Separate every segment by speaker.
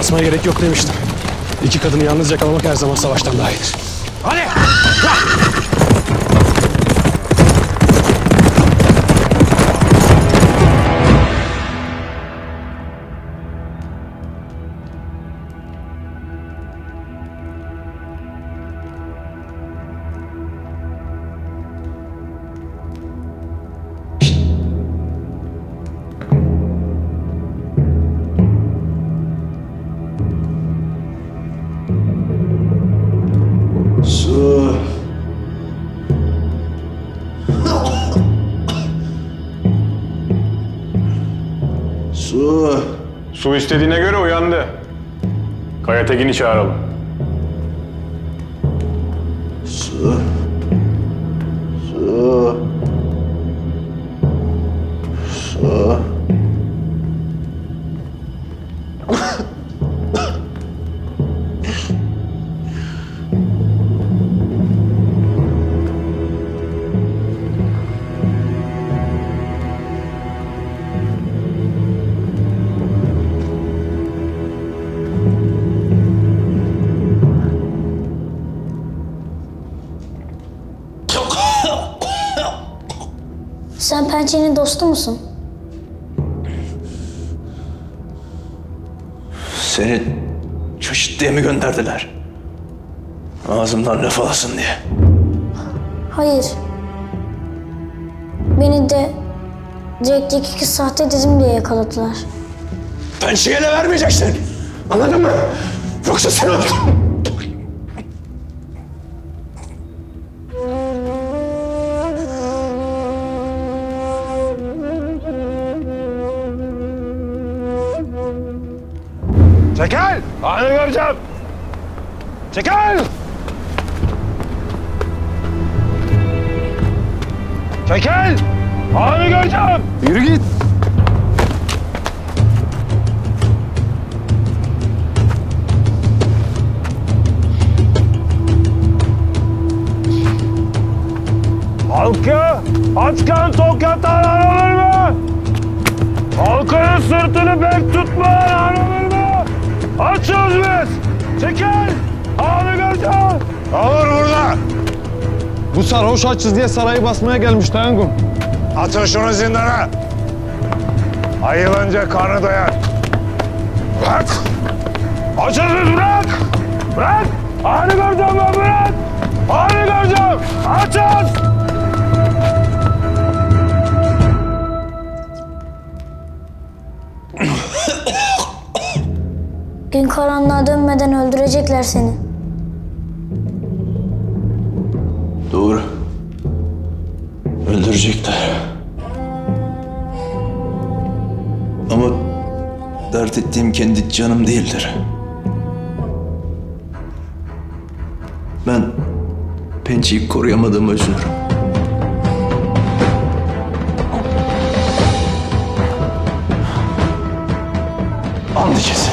Speaker 1: basmaya gerek yok demiştim. İki kadını yalnız yakalamak her zaman savaştan daha iyidir. Hadi!
Speaker 2: Su
Speaker 3: istediğine göre uyandı. Kaya Tekin'i çağıralım.
Speaker 2: Su.
Speaker 4: Pençenin dostu musun?
Speaker 2: Seni çeşit diye mi gönderdiler? Ağzımdan laf alasın diye.
Speaker 4: Hayır. Beni de direkteki iki sahte dizim diye yakaladılar.
Speaker 2: Pençeyi ele vermeyeceksin. Anladın mı? Yoksa sen öldürürüm.
Speaker 3: Çekil! Çekil! Anı göreceğim! Yürü git! Halkı aç kan tok yatan aranır mı? Halkının sırtını bek tutmayan aranır mı? Açıyoruz biz! Çekil! Ağını göreceğiz! Alır burada!
Speaker 5: Bu sarhoş açız diye sarayı basmaya gelmiş Tayangum.
Speaker 3: Atın şunu zindana! Ayılınca karnı doyar. Bırak! Açız biz bırak! Bırak! Ağını göreceğim ben bırak! Ağını göreceğim! Açız!
Speaker 4: Gün karanlığa dönmeden öldürecekler seni.
Speaker 2: Doğru. Öldürecekler. Ama dert ettiğim kendi canım değildir. Ben pençeyi koruyamadığıma üzülürüm. And içesin.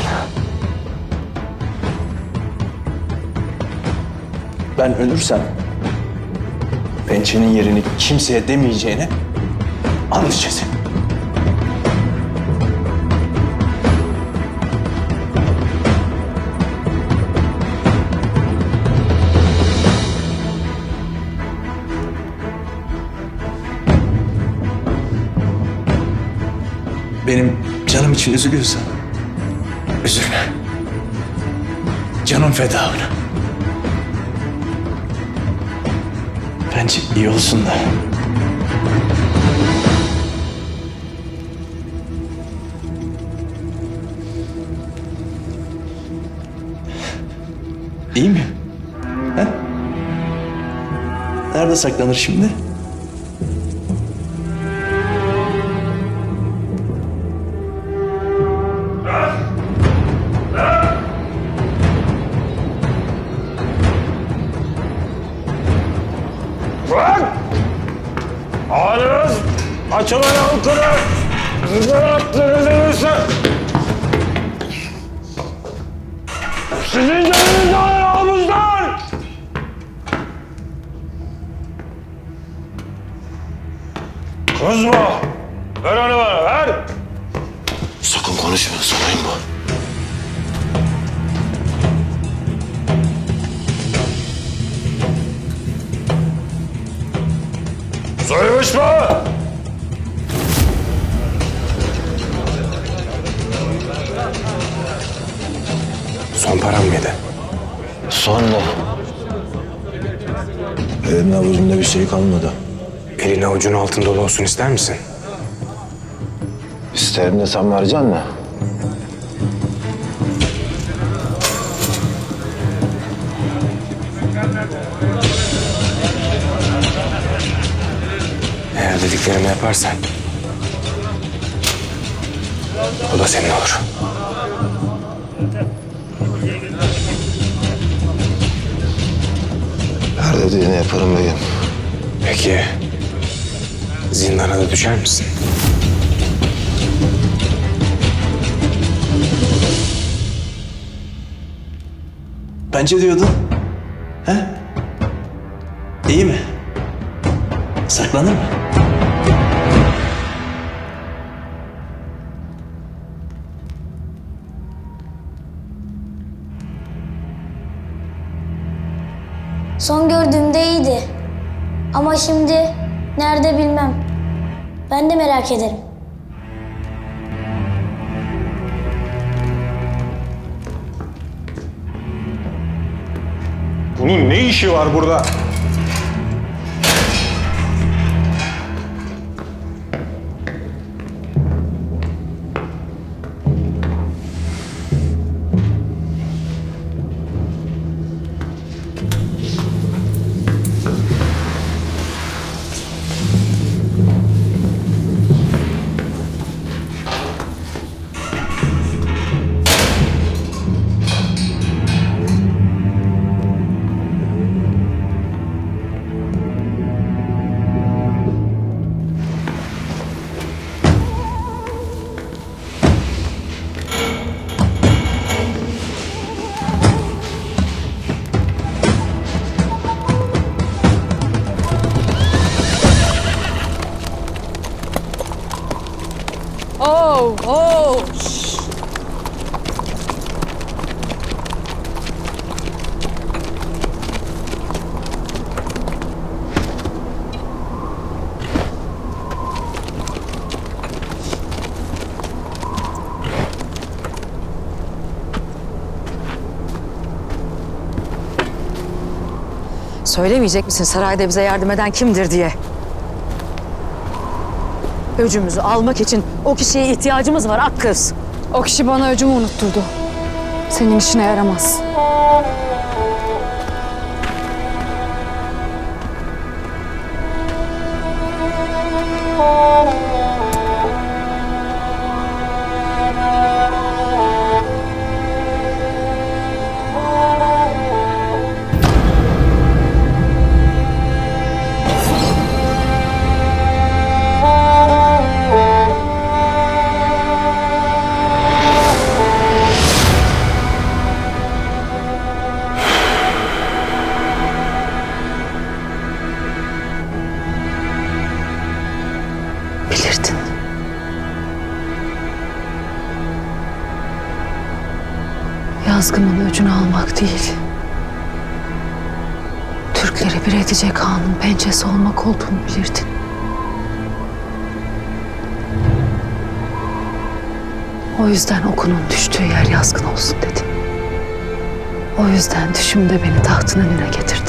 Speaker 2: Ben ölürsem pençenin yerini kimseye demeyeceğine and içesin. Benim canım için üzülüyorsan üzülme. Canım feda ona. Bence iyi olsun da. İyi mi? He? Nerede saklanır şimdi?
Speaker 3: Bırak! Ağınız! Açılın halkını! Sizden attığınız elbise! Sizin canınızı alın ağımızdan! Kızma! Ver onu bana, ver!
Speaker 2: Sakın konuşma sorayım bu.
Speaker 3: Konuşma!
Speaker 1: Son param mıydı?
Speaker 2: Sonra. Elimin avucumda bir şey kalmadı.
Speaker 1: Elin avucun altın dolu olsun ister misin?
Speaker 2: İsterim de sen vereceksin mi?
Speaker 1: Eğer dediklerimi yaparsan... O da senin olur.
Speaker 2: Her dediğini yaparım beyim.
Speaker 1: Peki... Zindana da düşer misin?
Speaker 2: Bence diyordun. He? İyi mi? Saklanır mı?
Speaker 4: Son gördüğümde iyiydi. Ama şimdi nerede bilmem. Ben de merak ederim.
Speaker 3: Bunun ne işi var burada?
Speaker 6: Oh, oh. Söylemeyecek misin sarayda bize yardım eden kimdir diye? Öcümüzü almak için o kişiye ihtiyacımız var ak kız.
Speaker 7: O kişi bana öcümü unutturdu. Senin işine yaramaz.
Speaker 6: Yazgımın öcünü almak değil. Türkleri bir edecek hanın pençesi olmak olduğunu bilirdin. O yüzden okunun düştüğü yer yazgın olsun dedim. O yüzden düşümde beni tahtın önüne getirdin.